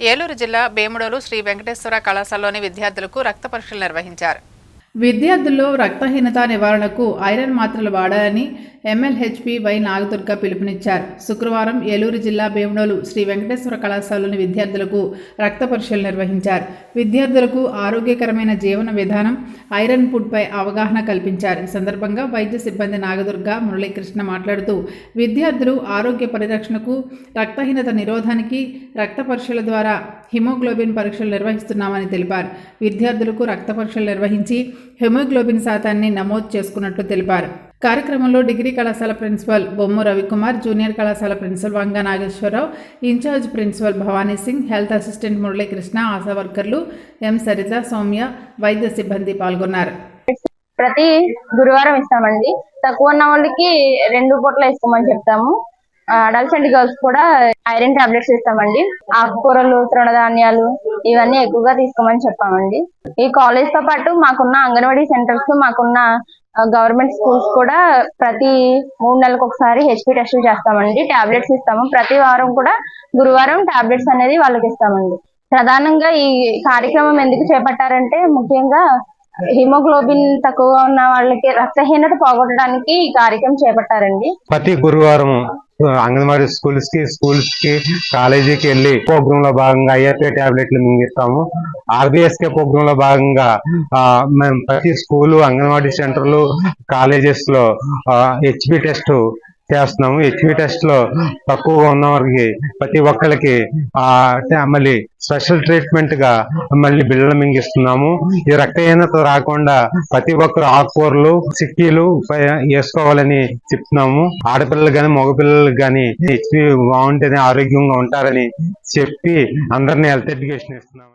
ఏలూరు జిల్లా బేముడోలు శ్రీ వెంకటేశ్వర కళాశాలలోని విద్యార్థులకు రక్త పరీక్షలు నిర్వహించారు. విద్యార్థుల్లో రక్తహీనత నివారణకు ఐరన్ మాత్రలు వాడాలని ఎమ్మెల్హెచ్పి వై నాగదుర్గ పిలుపునిచ్చారు. శుక్రవారం ఏలూరు జిల్లా భీమడోలు శ్రీ వెంకటేశ్వర కళాశాలలోని విద్యార్థులకు రక్త పరీక్షలు నిర్వహించారు. విద్యార్థులకు ఆరోగ్యకరమైన జీవన విధానం ఐరన్ ఫుడ్పై అవగాహన కల్పించారు. ఈ సందర్భంగా వైద్య సిబ్బంది నాగదుర్గ మురళీకృష్ణ మాట్లాడుతూ విద్యార్థులు ఆరోగ్య పరిరక్షణకు రక్తహీనత నిరోధానికి రక్త పరీక్షల ద్వారా హిమోగ్లోబిన్ పరీక్షలు నిర్వహిస్తున్నామని తెలిపారు. విద్యార్థులకు రక్త పరీక్షలు నిర్వహించి హెమోగ్లోబిన్ శాతాన్ని నమోదు చేసుకున్నట్లు తెలిపారు. కార్యక్రమంలో డిగ్రీ కళాశాల ప్రిన్సిపల్ బొమ్ము రవికుమార్ జూనియర్ కళాశాల principal Vanga Nageswararao incharge principal Bhavani Singh health assistant Muralikrishna ASHA వర్కర్లు ఎం సరిత సౌమ్య వైద్య సిబ్బంది పాల్గొన్నారు. ప్రతి గురువారం ఇస్తామండి. తక్కువ ఉన్న వాళ్ళకి రెండు పూట్ల ఇస్తామని చెప్తాము. అడల్ట్స్ అండ్ గర్ల్స్ కూడా ఐరన్ టాబ్లెట్స్ ఇస్తామండి. ఆకుకూరలు తృణధాన్యాలు ఇవన్నీ ఎక్కువగా తీసుకోమని చెప్పామండి. ఈ కాలేజ్తో పాటు మాకున్న అంగన్వాడీ సెంటర్స్ మాకున్న గవర్నమెంట్ స్కూల్స్ కూడా ప్రతి మూడు నెలలకు ఒకసారి హెచ్పి టెస్టులు చేస్తామండి. టాబ్లెట్స్ ఇస్తాము. ప్రతి వారం కూడా గురువారం టాబ్లెట్స్ అనేది వాళ్ళకి ఇస్తామండి. ప్రధానంగా ఈ కార్యక్రమం ఎందుకు చేపట్టారంటే ముఖ్యంగా హిమోగ్లోబిన్ తక్కువగా ఉన్న వాళ్ళకి రక్తహీనత పోగొట్టడానికి ఈ కార్యక్రమం చేపట్టారండి. ప్రతి గురువారం అంగన్వాడీ స్కూల్స్కి స్కూల్స్కి కాలేజీకి వెళ్ళి ప్రోగ్రామ్లో భాగంగా ఐఆర్పీ టాబ్లెట్లు మింగిస్తాము. ఆర్బిఎస్కే ప్రోగ్రామ్లో భాగంగా ఆ, మేము ప్రతి స్కూలు అంగన్వాడీ సెంటర్లు కాలేజెస్లో హెచ్పి టెస్ట్ చేస్తున్నాము. హెచ్పి టెస్ట్లో తక్కువగా ఉన్న వారికి ప్రతి ఒక్కరికి ఆ మళ్ళీ స్పెషల్ ట్రీట్మెంట్గా మళ్ళీ బిళ్ళలు మింగిస్తున్నాము. ఈ రక్తహీనత రాకుండా ప్రతి ఒక్కరు ఆకుకూరలు సిక్కీలు వేసుకోవాలని చెప్తున్నాము. ఆడపిల్లలు కానీ మగపిల్లలు కానీ హెచ్పి బాగుంటేనే ఆరోగ్యంగా ఉంటారని చెప్పి అందరినీ హెల్త్ ఎడ్యుకేషన్ ఇస్తున్నాము.